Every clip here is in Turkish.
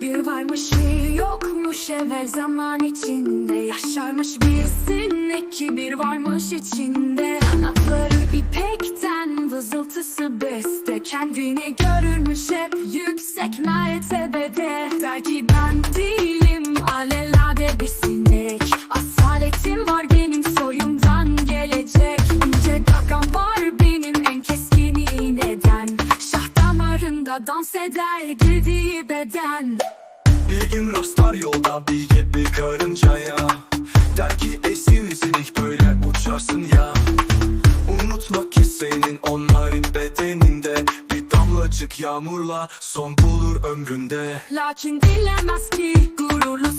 Bir varmış bir yokmuş evvel zaman içinde. Yaşarmış bir sinek bir varmış içinde. Kanatları ipekten vızıltısı beste. Kendini görürmüş hep yüksek mertebede. Der ki ben değilim alelade bir damarında dans eder girdiği beden. Bir gün rastlar yolda bilge bir karıncaya. Der ki ey sivrisinek böyle uçarsın ya. Unutma ki senin onların bedeninde Bir damlacık yağmurla son bulur ömründe. Lakin dilemez ki gururlu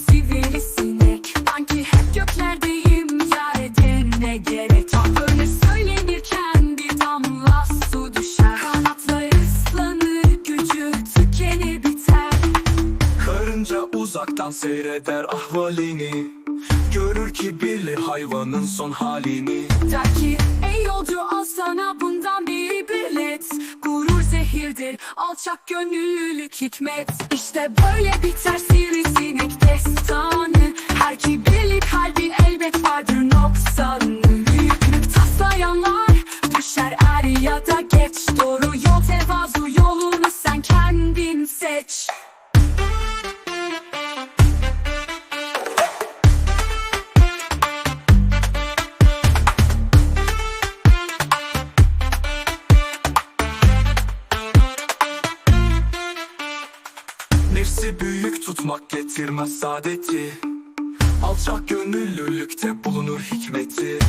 uzaktan seyreder ahvalini. Görür ki birli hayvanın son halini. Der ki ey yolcu al sana bundan bir ibret. Gurur zehirdir alçak gönüllülük hikmet. İşte böyle biter sivrisinek destanı. Her kibirli kalbin elbet vardır noksanı. Büyüklük taslayanlar düşer er ya da geç. Doğru yol Büyük tutmak getirmez saadeti Alçak gönüllülükte bulunur hikmeti.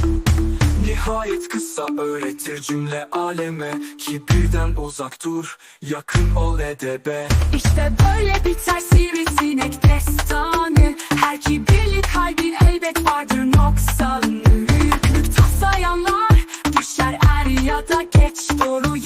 Nihayet kısa öğretir cümle aleme. Kibirden uzak dur, yakın ol edebe. İşte böyle biter sivrisinek destanı. Her kibirli kalbin elbet vardır noksanı. Büyüklük taslayanlar düşer er ya da geç doğru